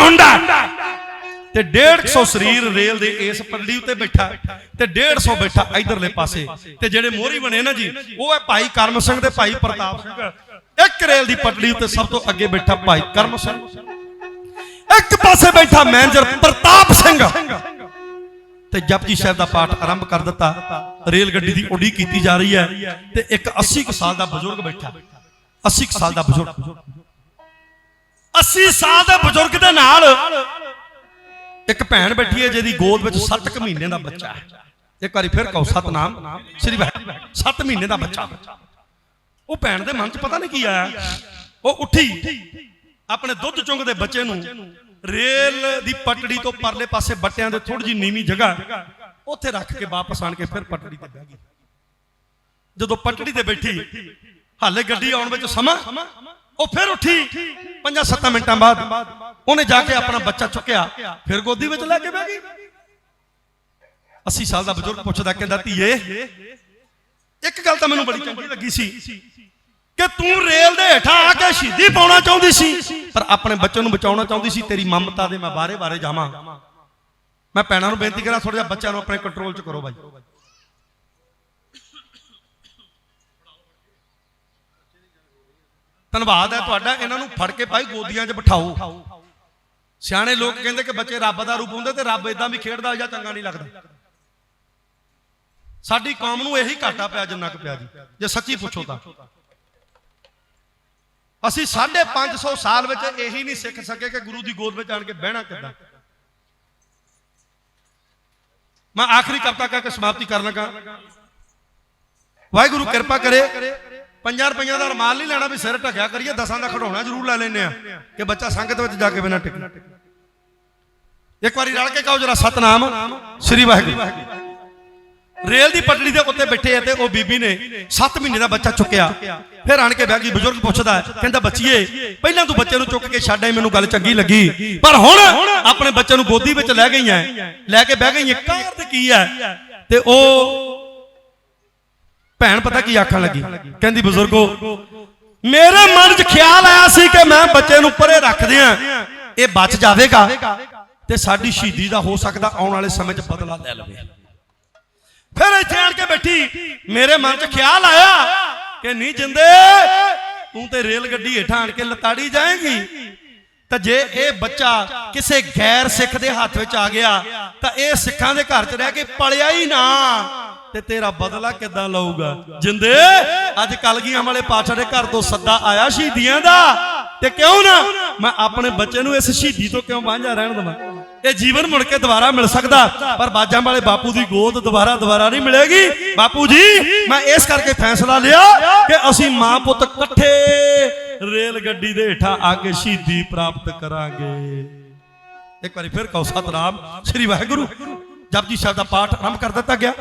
ਹੁੰਦਾ ਤੇ 150 ਸਰੀਰ ਰੇਲ ਦੇ ਇਸ ਪੱਲੀ ਉੱਤੇ ਬੈਠਾ ਤੇ 150 ਬੈਠਾ ਇਧਰਲੇ ਪਾਸੇ। ਤੇ ਜਿਹੜੇ ਮੋਹਰੀ ਬਣੇ ਨਾ ਜੀ ਉਹ ਹੈ ਭਾਈ ਕਰਮ ਸਿੰਘ ਤੇ ਭਾਈ ਪ੍ਰਤਾਪ ਸਿੰਘ। ਇੱਕ ਰੇਲ ਦੀ ਪਟੜੀ ਉੱਤੇ ਸਭ ਤੋਂ ਅੱਗੇ ਬੈਠਾ ਭਾਈ ਕਰਮ ਸਿੰਘ। ਇੱਕ ਪਾਸੇ ਬੈਠਾ ਮੈਨੇਜਰ ਪ੍ਰਤਾਪ ਸਿੰਘ। ਤੇ ਜਪਜੀ ਸਾਹਿਬ ਦਾ ਪਾਠ ਆਰੰਭ ਕਰ ਦਿੱਤਾ। ਰੇਲ ਗੱਡੀ ਦੀ ਉਡੀਕ ਕੀਤੀ ਜਾ ਰਹੀ ਹੈ। ਤੇ ਇੱਕ 80 ਕੁ ਸਾਲ ਦਾ ਬਜ਼ੁਰਗ ਬੈਠਾ। 80 ਕੁ ਸਾਲ ਦਾ ਬਜ਼ੁਰਗ। 80 ਸਾਲ ਦੇ ਬਜ਼ੁਰਗ ਦੇ ਨਾਲ ਇੱਕ ਭੈਣ ਬੈਠੀ ਹੈ ਜਿਹਦੀ ਗੋਦ ਵਿੱਚ 7 ਕੁ ਮਹੀਨੇ ਦਾ ਬੱਚਾ ਹੈ। ਇੱਕ ਵਾਰੀ ਫਿਰ ਕਹੋ ਸਤਨਾਮ ਸ੍ਰੀ ਵਾਹਿਗੁਰੂ 7 ਮਹੀਨੇ ਦਾ ਬੱਚਾ ਉਹ ਭੈਣ ਦੇ ਮਨ 'ਚ ਪਤਾ ਨਹੀਂ ਕੀ ਆਇਆ। ਉਹ ਉੱਠੀ, ਆਪਣੇ ਦੁੱਧ ਚੁੰਗਦੇ ਬੱਚੇ ਨੂੰ ਰੇਲ ਦੀ ਪਟੜੀ ਤੋਂ ਪਰਲੇ ਪਾਸੇ ਬੱਟਿਆਂ ਦੇ ਥੋੜੀ ਜਿਹੀ ਨੀਵੀਂ ਜਗ੍ਹਾ ਉੱਥੇ ਰੱਖ ਕੇ ਵਾਪਸ ਆਣ ਕੇ ਫਿਰ ਪਟੜੀ ਤੇ ਬਹਿ ਗਈ। ਜਦੋਂ ਪਟੜੀ ਤੇ ਬੈਠੀ, ਹਾਲੇ ਗੱਡੀ ਆਉਣ ਵਿੱਚ ਸਮਾਂ ਉਹ ਫਿਰ ਉੱਠੀ। 5-7 ਮਿੰਟਾਂ ਬਾਅਦ ਉਹਨੇ ਜਾ ਕੇ ਆਪਣਾ ਬੱਚਾ ਚੁੱਕਿਆ। ਫਿਰ ਗੋਦੀ ਵਿੱਚ ਲੈ ਕੇ ਬਹਿ ਗਈ। 80 ਸਾਲ ਦਾ ਬਜ਼ੁਰਗ ਪੁੱਛਦਾ ਕਹਿੰਦਾ, ਧੀਏ, ਇੱਕ ਗੱਲ ਤਾਂ ਮੈਨੂੰ ਬੜੀ ਚੰਗੀ ਲੱਗੀ ਸੀ ਕਿ ਤੂੰ ਰੇਲ ਦੇ ਹੇਠਾਂ ਆ ਕੇ ਸ਼ਹੀਦੀ ਪਾਉਣਾ ਚਾਹੁੰਦੀ ਸੀ। ਪਰ ਆਪਣੇ ਬੱਚੇ ਨੂੰ ਬਚਾਉਣਾ ਚਾਹੁੰਦੀ ਸੀ, ਤੇਰੀ ਮਮਤਾ ਦੇ ਮੈਂ ਬਾਰੇ ਬਾਰੇ ਜਾਵਾਂ। ਮੈਂ ਭੈਣਾਂ ਨੂੰ ਬੇਨਤੀ ਕਰਾਂ ਥੋੜਾ ਜਿਹਾ ਬੱਚਿਆਂ ਨੂੰ ਆਪਣੇ ਕੰਟਰੋਲ 'ਚ ਕਰੋ ਬਾਈ। ਧੰਨਵਾਦ ਹੈ ਤੁਹਾਡਾ, ਇਹਨਾਂ ਨੂੰ ਫੜ ਕੇ ਭਾਈ ਗੋਦੀਆਂ 'ਚ ਬਿਠਾਓ। ਸਿਆਣੇ ਲੋਕ ਕਹਿੰਦੇ ਕਿ ਬੱਚੇ ਰੱਬ ਦਾ ਰੂਪ ਹੁੰਦੇ ਤੇ ਰੱਬ ਇਦਾਂ ਵੀ ਖੇਡਦਾ ਜਾਂ ਚੰਗਾ ਨਹੀਂ ਲੱਗਦਾ। ਸਾਡੀ ਕੌਮ ਨੂੰ ਇਹੀ ਘਾਟਾ ਪਿਆ, ਜਿੰਨਾ ਕੁ ਪਿਆ ਜੀ। ਜੇ ਸੱਚੀ ਪੁੱਛੋ ਤਾਂ। ਅਸੀਂ 550 ਸਾਲ ਵਿੱਚ ਇਹੀ ਨਹੀਂ ਸਿੱਖ ਸਕੇ ਕਿ ਗੁਰੂ ਦੀ ਗੋਦ ਵਿੱਚ ਆਣ ਕੇ ਬਹਿਣਾ ਕਿੱਦਾਂ। ਮੈਂ ਆਖਰੀ ਕਵਿਤਾ ਕਹਿ ਸਮਾਪਤੀ ਕਰਨ ਲੱਗਾ। ਵਾਹਿਗੁਰੂ ਕਿਰਪਾ ਕਰੇ। ਪੰਜਾਂ ਰੁਪਈਆਂ ਦਾ ਰਮਾਲ ਨਹੀਂ ਲੈਣਾ ਵੀ ਸਿਰ ਢੱਕਿਆ ਕਰੀਏ, ਦਸਾਂ ਦਾ ਖੜਾਉਣਾ ਜ਼ਰੂਰ ਲੈ ਲੈਨੇ ਆ ਕਿ ਬੱਚਾ ਸੰਗਤ ਵਿੱਚ ਜਾ ਕੇ ਬਿਨਾਂ ਟਿਕਣਾ ਇੱਕ ਵਾਰੀ ਰਲ ਕੇ ਕਹੋ ਜਰਾ ਸਤਨਾਮ, ਸ੍ਰੀ ਵਾਹਿਗੁਰੂ। ਰੇਲ ਦੀ ਪਟੜੀ ਦੇ ਉੱਤੇ ਬੈਠੇ ਆ ਤੇ ਉਹ ਬੀਬੀ ਨੇ 7 ਮਹੀਨੇ ਦਾ ਬੱਚਾ ਚੁੱਕਿਆ। ਫਿਰ ਆਣ ਕੇ ਬਹਿ ਗਈ, ਬਜ਼ੁਰਗ ਪੁੱਛਦਾ, ਕਹਿੰਦਾ, ਬੱਚੀਏ, ਪਹਿਲਾਂ ਤੂੰ ਬੱਚੇ ਨੂੰ ਚੁੱਕ ਕੇ ਛੱਡ ਆਈ, ਮੈਨੂੰ ਗੱਲ ਚੰਗੀ ਲੱਗੀ। ਪਰ ਹੁਣ ਆਪਣੇ ਬੱਚੇ ਨੂੰ ਗੋਦੀ ਵਿੱਚ ਲੈ ਗਈ ਐ ਲੈ ਕੇ ਬਹਿ ਗਈ ਐ ਕਾਰ ਤੇ ਕੀ ਐ ਤੇ ਉਹ ਭੈਣ ਪਤਾ ਕੀ ਆਖਣ ਲੱਗੀ? ਕਹਿੰਦੀ ਬਜ਼ੁਰਗੋ ਮੇਰੇ ਮਨ 'ਚ ਖਿਆਲ ਆਇਆ ਸੀ ਕਿ ਮੈਂ ਬੱਚੇ ਨੂੰ ਪਰੇ ਰੱਖ ਦਿਆਂ। ਇਹ ਬਚ ਜਾਵੇਗਾ ਤੇ ਸਾਡੀ ਸ਼ਹੀਦੀ ਦਾ ਹੋ ਸਕਦਾ ਆਉਣ ਵਾਲੇ ਸਮੇਂ 'ਚ ਬਦਲਾ ਲੈ ਲਵੇ। ਫਿਰ ਇੱਥੇ ਆਣ ਕੇ ਬੈਠੀ। ਮੇਰੇ ਮਨ 'ਚ ਖਿਆਲ ਆਇਆ ਕਿ ਨਹੀਂ ਜਿੰਦੇ ਤੂੰ ਤੇ ਰੇਲ ਗੱਡੀ ਹੇਠਾਂ ਆਣ ਕੇ ਲਤਾੜੀ ਜਾਏਗੀ। ਤਾਂ ਜੇ ਇਹ ਬੱਚਾ ਕਿਸੇ ਗੈਰ ਸਿੱਖ ਦੇ ਹੱਥ ਵਿੱਚ ਆ ਗਿਆ ਤਾਂ ਇਹ ਸਿੱਖਾਂ ਦੇ ਘਰ 'ਚ ਰਹਿ ਕੇ ਪਲਿਆ ਹੀ ਨਾ। ਤੇ ਤੇਰਾ ਬਦਲਾ ਕਿੱਦਾਂ ਲਊਗਾ? ਜਿੰਦੇ, ਅੱਜ ਕਲਗੀਆਂ ਵਾਲੇ ਪਾਤਸ਼ਾਹ ਦੇ ਘਰ ਤੋਂ ਸੱਦਾ ਆਇਆ ਸ਼ਹੀਦੀਆਂ ਦਾ, ਤੇ ਕਿਉਂ ਨਾ ਮੈਂ ਆਪਣੇ ਬੱਚੇ ਨੂੰ ਇਸ ਸ਼ਹੀਦੀ ਤੋਂ ਕਿਉਂ ਵਾਂਝਾ ਰਹਿਣ ਦਵਾਂ? ਇਹ ਜੀਵਨ ਮੁੜ ਕੇ ਦੁਬਾਰਾ ਮਿਲ ਸਕਦਾ, ਪਰ ਬਾਜਾਂ ਵਾਲੇ ਬਾਪੂ ਦੀ ਗੋਦ ਦੁਬਾਰਾ ਦੁਬਾਰਾ ਨਹੀਂ ਮਿਲੇਗੀ। ਬਾਪੂ ਜੀ, ਮੈਂ ਇਸ ਕਰਕੇ ਫੈਸਲਾ ਲਿਆ ਕਿ ਅਸੀਂ ਮਾਂ ਪੁੱਤ ਇਕੱਠੇ ਰੇਲ ਗੱਡੀ ਦੇ ਹੇਠਾਂ ਆ ਕੇ ਸ਼ਹੀਦੀ ਪ੍ਰਾਪਤ ਕਰਾਂਗੇ। ਇੱਕ ਵਾਰੀ ਫਿਰ ਕਹੋ ਸਤਨਾਮ, ਸ੍ਰੀ ਵਾਹਿਗੁਰੂ, ਜਪਜੀ ਸਾਹਿਬ ਦਾ ਪਾਠ ਆਰੰਭ ਕਰ ਦਿੱਤਾ ਗਿਆ।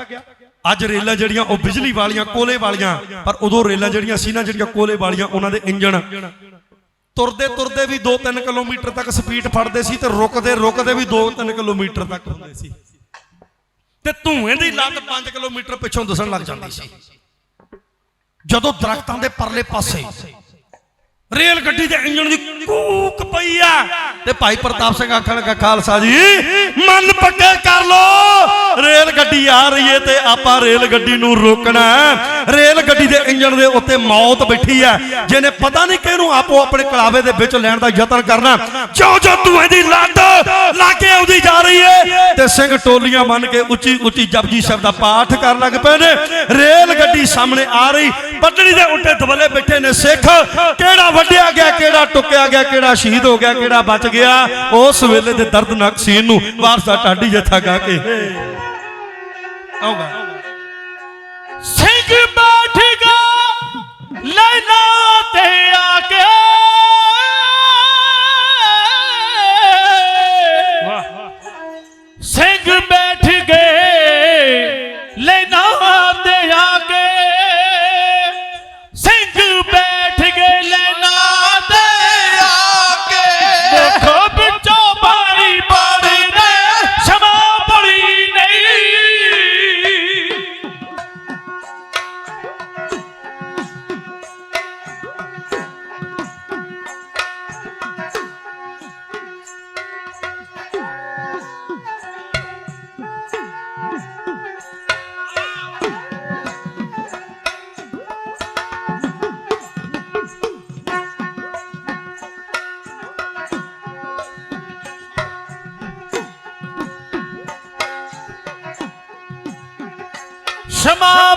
ਅੱਜ ਰੇਲਾਂ ਜਿਹੜੀਆਂ ਉਹ ਬਿਜਲੀ ਵਾਲੀਆਂ, ਕੋਲੇ ਵਾਲੀਆਂ, ਪਰ ਉਦੋਂ ਰੇਲਾਂ ਜਿਹੜੀਆਂ ਸੀ ਨਾ, ਜਿਹੜੀਆਂ ਕੋਲੇ ਵਾਲੀਆਂ, ਉਹਨਾਂ ਦੇ ਇੰਜਣ। ਤੁਰਦੇ ਤੁਰਦੇ ਵੀ 2-3 ਕਿਲੋਮੀਟਰ ਤੱਕ ਸਪੀਡ ਫੜਦੇ ਸੀ ਤੇ ਰੁਕਦੇ ਰੁਕਦੇ ਵੀ 2-3 ਕਿਲੋਮੀਟਰ ਤੱਕ ਹੁੰਦੇ ਸੀ। ਤੇ ਧੂਏ ਦੀ ਲੱਤ 5 ਕਿਲੋਮੀਟਰ ਪਿੱਛੋਂ ਦਿਸਣ ਲੱਗ ਜਾਂਦੀ ਸੀ। ਜਦੋਂ ਦਰਖਤਾਂ ਦੇ ਪਰਲੇ ਪਾਸੇ ਰੇਲ ਗੱਡੀ ਦੇ ਇੰਜਣ ਦੀ ਕੂਕ ਪਈ ਆ। ਤੇ ਭਾਈ ਪ੍ਰਤਾਪ ਸਿੰਘ ਆਖਣ ਲੱਗਾ, ਖਾਲਸਾ ਜੀ, ਮਨ ਪੱਕੇ ਕਰ ਲੋ। ਰੇਲ ਗੱਡੀ ਆ ਰਹੀ ਏ ਤੇ ਆਪਾਂ ਰੇਲ ਗੱਡੀ ਨੂੰ ਰੋਕਣਾ ਰੇਲ ਗੱਡੀ ਦੇ ਇੰਜਣ ਦੇ ਉੱਤੇ ਮੌਤ ਬੈਠੀ ਹੈ ਜਿਹਨੇ ਪਤਾ ਨਹੀਂ ਕਿਹਨੂੰ ਆਪੋ ਆਪਣੇ ਕਲਾਵੇ ਦੇ ਵਿੱਚ ਲੈਣ ਦਾ ਯਤਨ ਕਰਨਾ। ਜੋ ਜਿਉਂ ਧੂਏ ਦੀ ਲੱਤ ਕੇ ਆਉਂਦੀ ਜਾ ਰਹੀ ਏ। ਤੇ ਸਿੰਘ ਟੋਲੀਆਂ ਮੰਨ ਕੇ ਉੱਚੀ ਉੱਚੀ ਜਪਜੀ ਸਾਹਿਬ ਦਾ ਪਾਠ ਕਰਨ ਲੱਗ ਪਏ ਨੇ। ਰੇਲ ਗੱਡੀ ਸਾਹਮਣੇ ਆ ਰਹੀ, ਪਟੜੀ ਦੇ ਉੱਤੇ ਦਵਲੇ ਬੈਠੇ ਨੇ ਸਿੱਖ। ਕਿਹੜਾ ਵੱਢਿਆ ਗਿਆ, ਕਿਹੜਾ ਟੁੱਕਿਆ ਗਿਆ, ਕਿਹੜਾ ਸ਼ਹੀਦ ਹੋ ਗਿਆ, ਕਿਹੜਾ ਬਚ ਗਿਆ? ਉਸ ਵੇਲੇ ਦੇ ਦਰਦਨਾਕ ਸੀਨ ਨੂੰ ਵਾਰਸਾ ਟਾਡੀ ਜੱਥਾ ਗਾ ਕੇ। ਆਉਗਾ। ਸਿੰਘ ਬੈਠ ਗਾ ਲੈਣਾ ਤੇ ਆ ਸ਼ਮਾ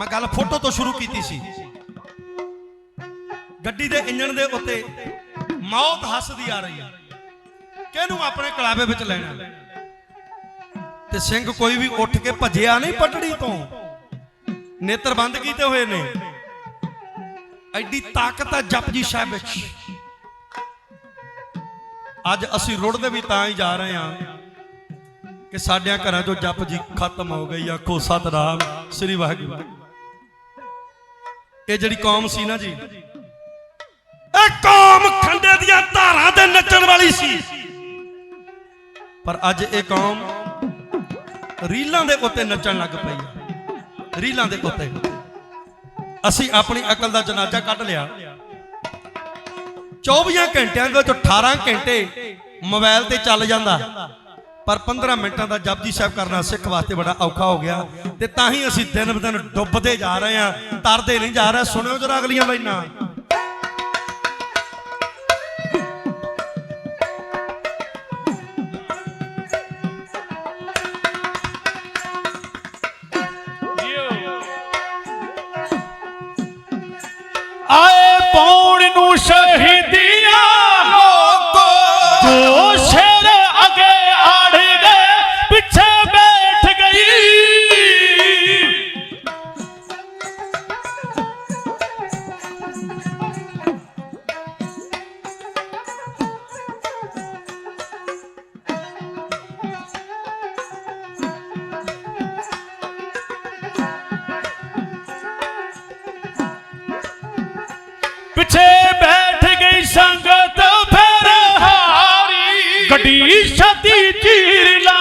ਮੈਂ ਗੱਲ ਫੋਟੋ ਤੋਂ ਸ਼ੁਰੂ ਕੀਤੀ ਸੀ। ਗੱਡੀ ਦੇ ਇੰਜਣ ਦੇ ਉੱਤੇ ਮੌਤ ਹੱਸਦੀ ਆ ਰਹੀ ਹੈ। ਕਿਹਨੂੰ ਆਪਣੇ ਕਲਾਵੇ ਵਿੱਚ ਲੈਣਾ ਤੇ ਸਿੰਘ ਕੋਈ ਵੀ ਉੱਠ ਕੇ ਭੱਜਿਆ ਨਹੀਂ ਪਟੜੀ ਤੋਂ। ਨੇਤਰ ਬੰਦ ਕੀਤੇ ਹੋਏ ਨੇ। ਐਡੀ ਤਾਕਤ ਹੈ ਜਪਜੀ ਸਾਹਿਬ ਵਿੱਚ। ਅੱਜ ਅਸੀਂ ਰੁੜਦੇ ਵੀ ਤਾਂ ਹੀ ਜਾ ਰਹੇ ਹਾਂ ਕਿ ਸਾਡਿਆਂ ਘਰਾਂ ਚੋਂ ਜਪ ਜੀ ਖਤਮ ਹੋ ਗਈ। ਆਖੋ ਸਤਨਾਮ, ਸ੍ਰੀ ਵਾਹਿਗੁਰੂ। ਇਹ ਜਿਹੜੀ ਕੌਮ ਸੀ ਨਾ ਜੀ, ਇਹ ਕੌਮ ਖੰਡੇ ਦੀਆਂ ਧਾਰਾਂ ਤੇ ਨੱਚਣ ਵਾਲੀ ਸੀ। ਪਰ ਅੱਜ ਇਹ ਕੌਮ ਰੀਲਾਂ ਦੇ ਉੱਤੇ ਨੱਚਣ ਲੱਗ ਪਈ ਹੈ ਰੀਲਾਂ ਦੇ ਉੱਤੇ। ਅਸੀਂ ਆਪਣੀ ਅਕਲ ਦਾ ਜਨਾਜ਼ਾ ਕੱਢ ਲਿਆ। 24 ਘੰਟਿਆਂ ਦੇ ਵਿੱਚ 18 ਘੰਟੇ ਮੋਬਾਈਲ ਤੇ ਚੱਲ ਜਾਂਦਾ। ਪਰ 15 ਮਿੰਟਾਂ ਦਾ ਜਪਜੀ ਸਾਹਿਬ ਕਰਨਾ ਸਿੱਖ ਵਾਸਤੇ ਬੜਾ ਔਖਾ ਹੋ ਗਿਆ। ਤੇ ਤਾਂ ਹੀ ਅਸੀਂ ਦਿਨ ਬਦਨ ਡੁੱਬਦੇ ਜਾ ਰਹੇ ਹਾਂ, ਤਰਦੇ ਨਹੀਂ ਜਾ ਰਹੇ। ਸੁਣਿਓ ਜਰਾ ਅਗਲੀਆਂ ਲਾਈਨਾਂ। ਪਿੱਛੇ ਬੈਠ ਗਈ ਸੰਗਤ ਫਿਰ ਹਾਰੀ। ਗੱਡੀ ਛਾਤੀ ਚੀਰ ਲੰਘ